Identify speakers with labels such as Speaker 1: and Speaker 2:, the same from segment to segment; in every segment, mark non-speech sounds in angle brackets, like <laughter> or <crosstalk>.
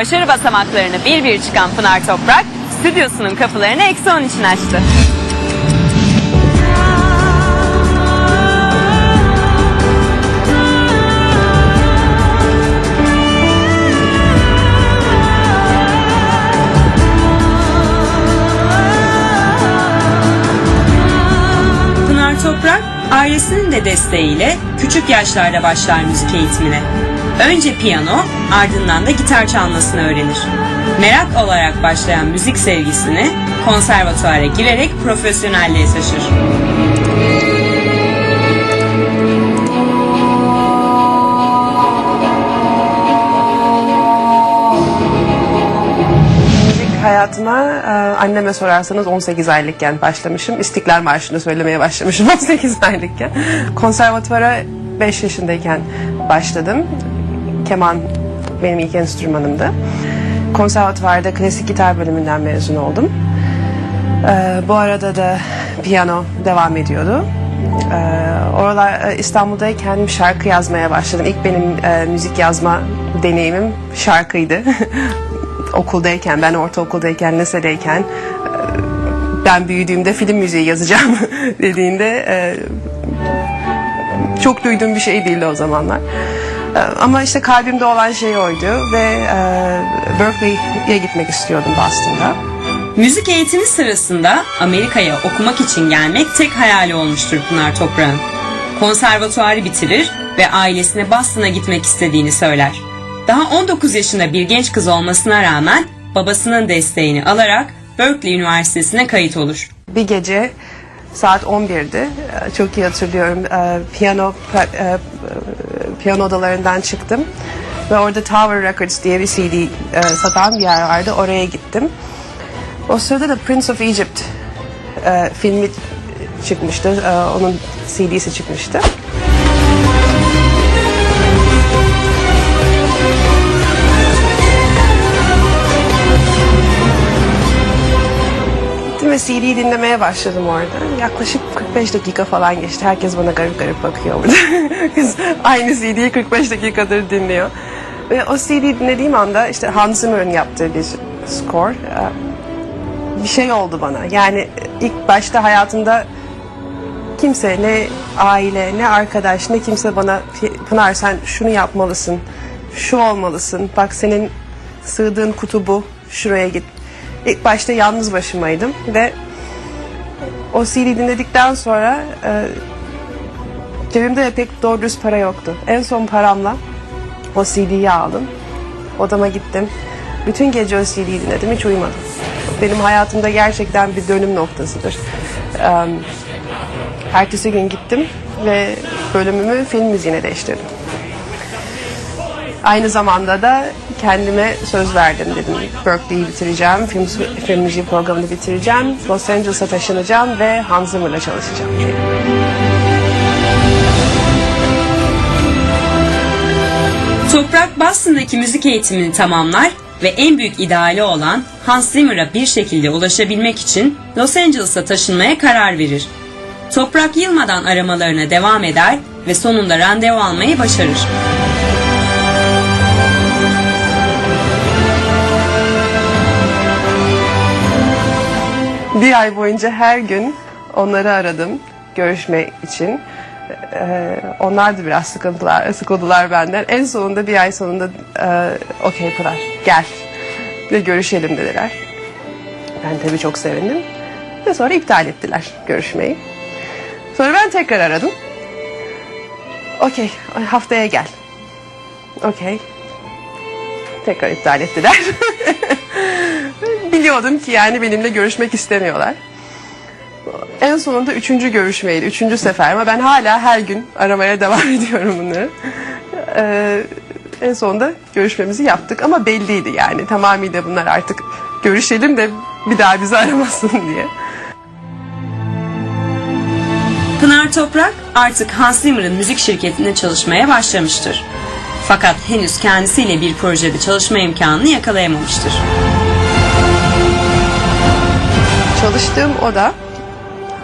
Speaker 1: başarı basamaklarını bir bir çıkan Pınar Toprak, stüdyosunun kapılarını eksi 10 için açtı. Pınar Toprak, ailesinin de desteğiyle küçük yaşlarda başlar müzik eğitimine. Önce piyano, ardından da gitar çalmasını öğrenir. Merak olarak başlayan müzik sevgisini konservatuara girerek profesyonelliğe taşır.
Speaker 2: Hayatıma e, anneme sorarsanız 18 aylıkken başlamışım. İstiklal Marşı'nı söylemeye başlamışım <laughs> 18 aylıkken. Konservatuvara 5 yaşındayken başladım. Keman benim ilk enstrümanımdı. Konservatuvarda klasik gitar bölümünden mezun oldum. E, bu arada da piyano devam ediyordu. E, oralar e, İstanbul'dayken şarkı yazmaya başladım. İlk benim e, müzik yazma deneyimim şarkıydı. <laughs> okuldayken, ben ortaokuldayken, lisedeyken e, ben büyüdüğümde film müziği yazacağım <laughs> dediğinde e, çok duyduğum bir şey değildi o zamanlar. E, Ama işte kalbimde olan şey oydu ve e, Berkeley'ye gitmek istiyordum Boston'da.
Speaker 1: Müzik eğitimi sırasında Amerika'ya okumak için gelmek tek hayali olmuştur Pınar Toprak'ın. Konservatuarı bitirir ve ailesine Boston'a gitmek istediğini söyler. Daha 19 yaşında bir genç kız olmasına rağmen babasının desteğini alarak Berkeley Üniversitesi'ne kayıt olur.
Speaker 2: Bir gece saat 11'di. Ee, Çok iyi hatırlıyorum. Ee, Piyano e, piyano odalarından çıktım ve orada Tower Records diye bir CD e, satan bir yer vardı. Oraya gittim. O sırada da Prince of Egypt e, filmi çıkmıştı. E, onun CD'si çıkmıştı. CD dinlemeye başladım orada. Yaklaşık 45 dakika falan geçti. Herkes bana garip garip bakıyor burada. <laughs> Kız aynı CD'yi 45 dakikadır dinliyor. Ve o CD dinlediğim anda işte Hans Zimmer'ın yaptığı bir score. e, Bir şey oldu bana. Yani ilk başta hayatımda kimse ne aile ne arkadaş ne kimse bana Pınar sen şunu yapmalısın. Şu olmalısın. Bak senin sığdığın kutu bu. Şuraya git. İlk başta yalnız başımaydım ve o CD dinledikten sonra e, cebimde de pek doğru dürüst para yoktu. En son paramla o CD'yi aldım. Odama gittim. Bütün gece o CD'yi dinledim. Hiç uyumadım. Benim hayatımda gerçekten bir dönüm noktasıdır. Eee Ertesi gün gittim ve bölümümü film müziğine değiştirdim. Aynı zamanda da kendime söz verdim dedim. Berkeley'i bitireceğim, film, film müziği programını bitireceğim, Los Angeles'a taşınacağım ve Hans Zimmer'la çalışacağım diye.
Speaker 1: Toprak Boston'daki müzik eğitimini tamamlar ve en büyük ideali olan Hans Zimmer'a bir şekilde ulaşabilmek için Los Angeles'a taşınmaya karar verir. Toprak yılmadan aramalarına devam eder ve sonunda randevu almayı başarır. <laughs>
Speaker 2: Bir ay boyunca her gün onları aradım görüşme için. Ee, onlar da biraz sıkıntılar, sıkıldılar benden. En sonunda bir ay sonunda e, okey Pınar gel ve görüşelim dediler. Ben tabii çok sevindim. Ve sonra iptal ettiler görüşmeyi. Sonra ben tekrar aradım. Okey haftaya gel. Okey. Tekrar iptal ettiler. <laughs> Biliyordum ki yani benimle görüşmek istemiyorlar. En sonunda üçüncü görüşmeydi, üçüncü sefer ama ben hala her gün aramaya <laughs> devam ediyorum bunları. Ee, en sonunda görüşmemizi yaptık ama belliydi yani tamamıyla bunlar artık görüşelim de bir daha bizi <laughs> aramasın diye.
Speaker 1: Pınar Toprak artık Hans Zimmer'ın müzik şirketinde çalışmaya başlamıştır. Fakat henüz kendisiyle bir projede çalışma imkanını yakalayamamıştır.
Speaker 2: Çalıştığım oda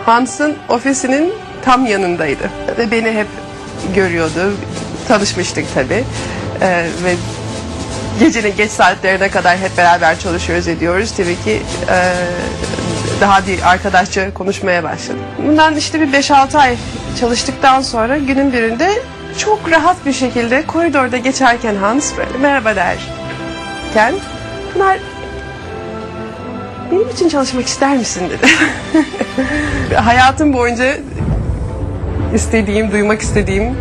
Speaker 2: Hans'ın ofisinin tam yanındaydı. Ve beni hep görüyordu. Tanışmıştık tabii. Ee, ve gecenin geç saatlerine kadar hep beraber çalışıyoruz ediyoruz. Tabii ki e, daha bir arkadaşça konuşmaya başladık. Bundan işte bir 5-6 ay çalıştıktan sonra günün birinde çok rahat bir şekilde koridorda geçerken Hans böyle merhaba derken Pınar benim için çalışmak ister misin dedi. <laughs> Hayatım boyunca istediğim, duymak istediğim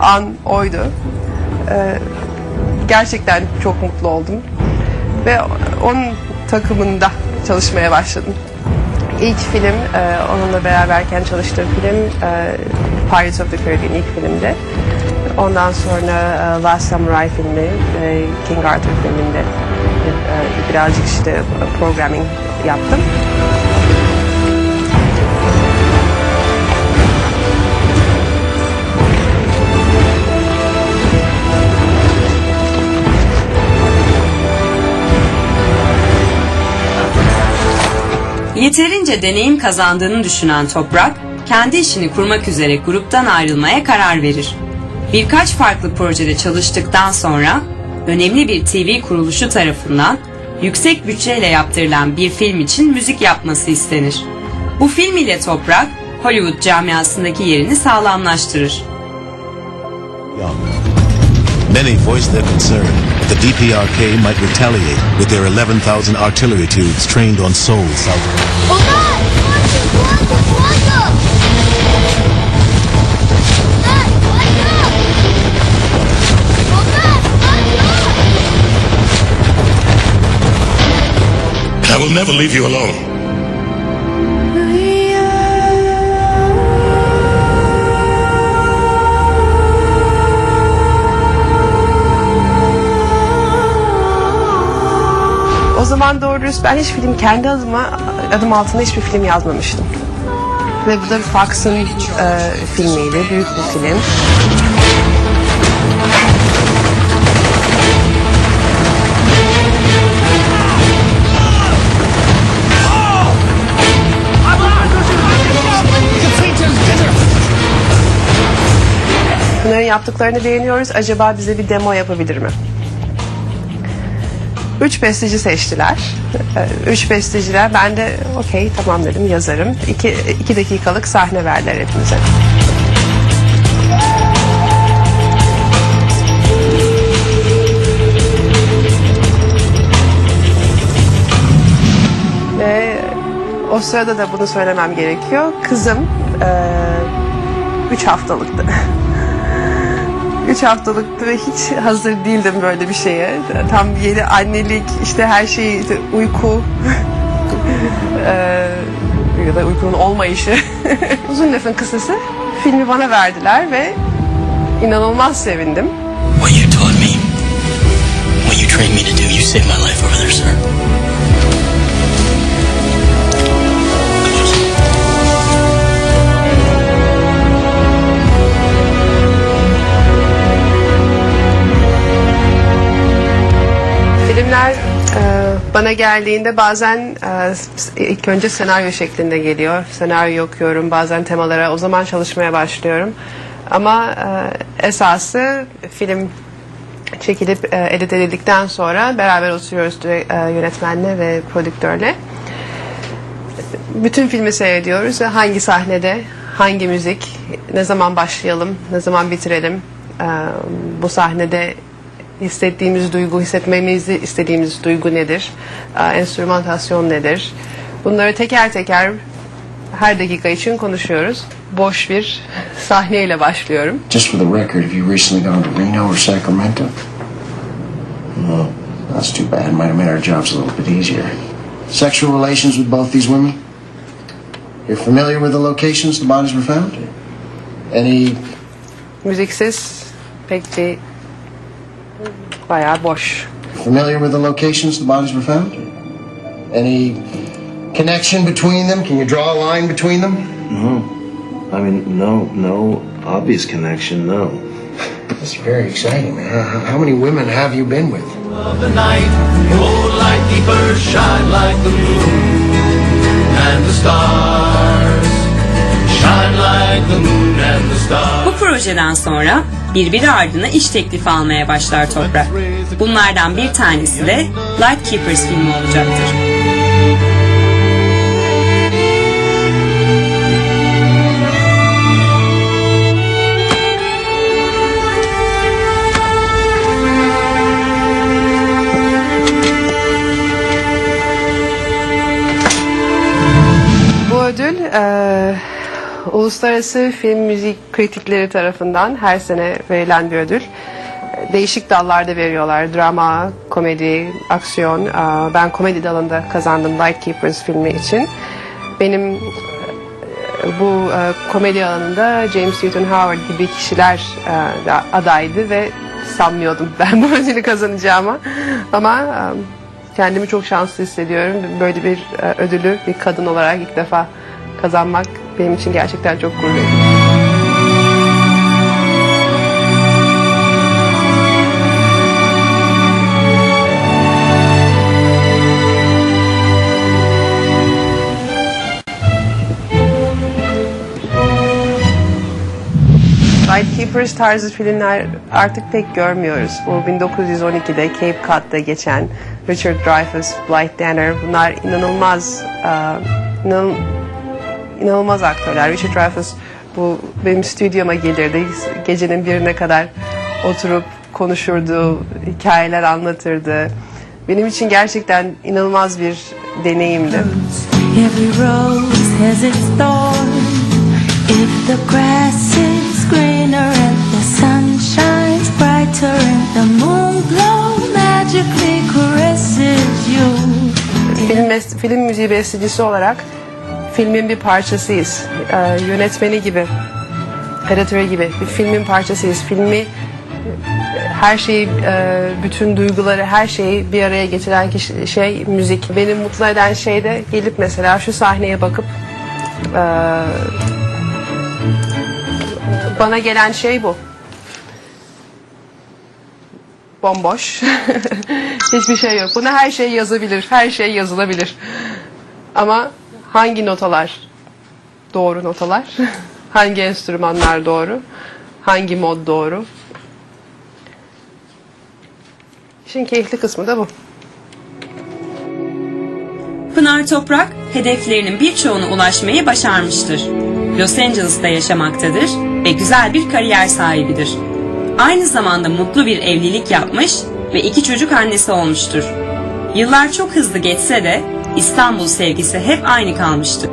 Speaker 2: an oydu. Ee, gerçekten çok mutlu oldum. Ve onun takımında çalışmaya başladım. İlk film, e, onunla beraberken çalıştığım film e, Pirates of the Caribbean ilk filmde. Ondan sonra e, Last Samurai filmi, e, King Arthur filminde birazcık işte programming yaptım.
Speaker 1: Yeterince deneyim kazandığını düşünen Toprak, kendi işini kurmak üzere gruptan ayrılmaya karar verir. Birkaç farklı projede çalıştıktan sonra önemli bir TV kuruluşu tarafından yüksek bütçeyle yaptırılan bir film için müzik yapması istenir. Bu film ile Toprak, Hollywood camiasındaki yerini sağlamlaştırır.
Speaker 3: Many voiced their concern that the DPRK might retaliate with their 11,000 artillery tubes trained on Seoul, South Korea.
Speaker 4: Will never leave you alone.
Speaker 2: O zaman doğru dürüst ben hiç film kendi adıma adım altında hiçbir film yazmamıştım. Ve bu da Fox'ın e, filmiydi. Büyük bir film. Yaptıklarını beğeniyoruz. Acaba bize bir demo yapabilir mi? Üç besteci seçtiler. Ee, Üç besteciler. Ben de okey tamam dedim yazarım. İki, iki dakikalık sahne verdiler hepimize. Ve o sırada da bunu söylemem gerekiyor. Kızım eee, üç haftalıktı. <laughs> Üç haftalıktı ve hiç hazır değildim böyle bir şeye. Tam yeni annelik, işte her şey, uyku eee, <laughs> ya da uykunun olmayışı. <laughs> Uzun lafın kısası filmi bana verdiler ve inanılmaz sevindim.
Speaker 5: What you taught me, what you trained me to do, you saved my life over there, sir.
Speaker 2: Filmler e, bana geldiğinde bazen e, ilk önce senaryo şeklinde geliyor. Senaryo okuyorum, bazen temalara o zaman çalışmaya başlıyorum. Ama e, esası film çekilip edit edildikten sonra beraber oturuyoruz yönetmenle ve prodüktörle. Bütün filmi seyrediyoruz ve hangi sahnede, hangi müzik, ne zaman başlayalım, ne zaman bitirelim, bu sahnede hissettiğimiz duygu, hissetmemizi istediğimiz duygu nedir, enstrümantasyon nedir, bunları teker teker her dakika için konuşuyoruz. Boş bir <laughs> sahneyle başlıyorum.
Speaker 6: Just for the record, have you recently gone to Reno or Sacramento? No, that's too bad. Might have made our jobs a little bit easier. Sexual relations with both these women? You're familiar with the locations the bodies were found? Any
Speaker 2: Müziksiz pek bir bayağı boş.
Speaker 6: familiar with the locations the bodies were found? Any connection between them? Can you draw a line between them? No.
Speaker 7: I mean, no, no obvious connection, no.
Speaker 6: That's very exciting, man. How- How many women have you been with?
Speaker 8: of the night. Oh, like the earth shine like the moon and the stars. Shine like the moon and the stars.
Speaker 1: Bu projeden sonra birbiri ardına iş teklifi almaya başlar Toprak. Bunlardan bir tanesi de Lightkeepers filmi olacaktır.
Speaker 2: Bu ödül uluslararası film müzik kritikleri tarafından her sene verilen bir ödül. Değişik dallarda veriyorlar. Drama, komedi, aksiyon. Ben komedi dalında kazandım Lightkeepers filmi için. Benim e, bu e, komedi alanında James Newton Howard gibi kişiler e, da adaydı ve sanmıyordum <laughs> ben bu ödülü kazanacağımı. Ama kendimi çok şanslı hissediyorum. Böyle bir ödülü bir kadın olarak ilk defa kazanmak benim için gerçekten çok gurur verici. Lightkeepers tarzı filmler artık pek görmüyoruz. Bu 1912'de Cape Cod'da geçen Richard Dreyfuss, Blythe Danner bunlar inanılmaz e, inan- inanılmaz aktörler. Richard Dreyfuss bu benim stüdyoma gelirdi. Gecenin birine kadar oturup konuşurdu, hikayeler anlatırdı. Benim için gerçekten inanılmaz bir deneyimdi.
Speaker 4: Every rose has its thorn. If the grass is greener and the sun shines brighter and the moon glow magically caresses you.
Speaker 2: Film, film müziği bestecisi olarak filmin bir parçasıyız. Ee, yönetmeni gibi, editörü gibi bir filmin parçasıyız. Filmi her şeyi, e, bütün duyguları, her şeyi bir araya getiren kişi, şey müzik. Beni mutlu eden şey de gelip mesela şu sahneye bakıp e, bana gelen şey bu. Bomboş. <laughs> Hiçbir şey yok. Buna her şey yazabilir. Her şey yazılabilir. Ama hangi notalar doğru notalar? <laughs> hangi enstrümanlar doğru? Hangi mod doğru? İşin keyifli kısmı da bu.
Speaker 1: Pınar Toprak hedeflerinin birçoğuna ulaşmayı başarmıştır. Los Angeles'ta yaşamaktadır ve güzel bir kariyer sahibidir. Aynı zamanda mutlu bir evlilik yapmış ve iki çocuk annesi olmuştur. Yıllar çok hızlı geçse de İstanbul sevgisi hep aynı kalmıştır.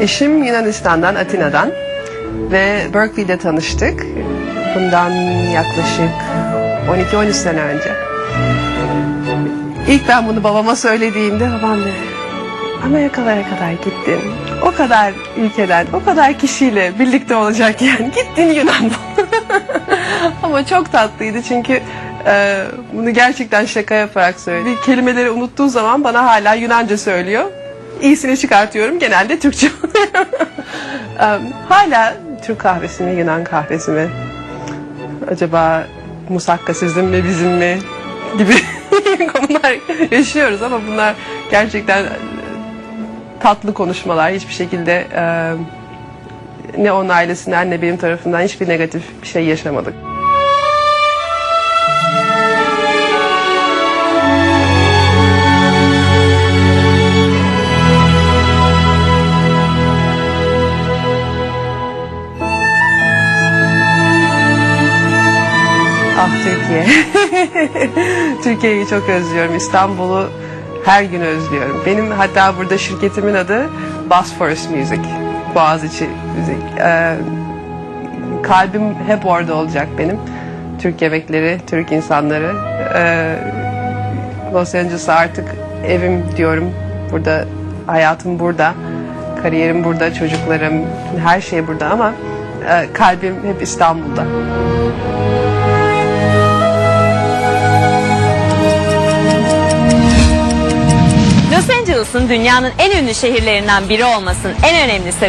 Speaker 2: Eşim Yunanistan'dan, Atina'dan ve Berkeley'de tanıştık. Bundan yaklaşık 12-13 sene önce. İlk ben bunu babama söylediğimde babam dedi Amerikalara kadar gittin. O kadar ülkeden, o kadar kişiyle birlikte olacak yani. Gittin Yunan. <laughs> <laughs> Ama çok tatlıydı çünkü e, bunu gerçekten şaka yaparak söyledi. Kelimeleri unuttuğu zaman bana hala Yunanca söylüyor. İyisini çıkartıyorum genelde Türkçe. <laughs> E, hala Türk kahvesi mi, Yunan kahvesi mi? Acaba musakka sizin mi, bizim mi? Gibi <laughs> konular yaşıyoruz ama bunlar gerçekten tatlı konuşmalar. Hiçbir şekilde e, ne onun ailesinden ne benim tarafından hiçbir negatif bir şey yaşamadık. Ah Türkiye. <laughs> Türkiye'yi çok özlüyorum. İstanbul'u her gün özlüyorum. Benim hatta burada şirketimin adı Bosphorus Music. Boğaziçi Müzik. Ee, kalbim hep orada olacak benim. Türk yemekleri, Türk insanları. Ee, Los Angeles'a artık evim diyorum. Burada hayatım burada. Kariyerim burada, çocuklarım, her şey burada ama e, kalbim hep İstanbul'da.
Speaker 9: Los Angeles'ın dünyanın en ünlü şehirlerinden biri olmasının en önemli sebebi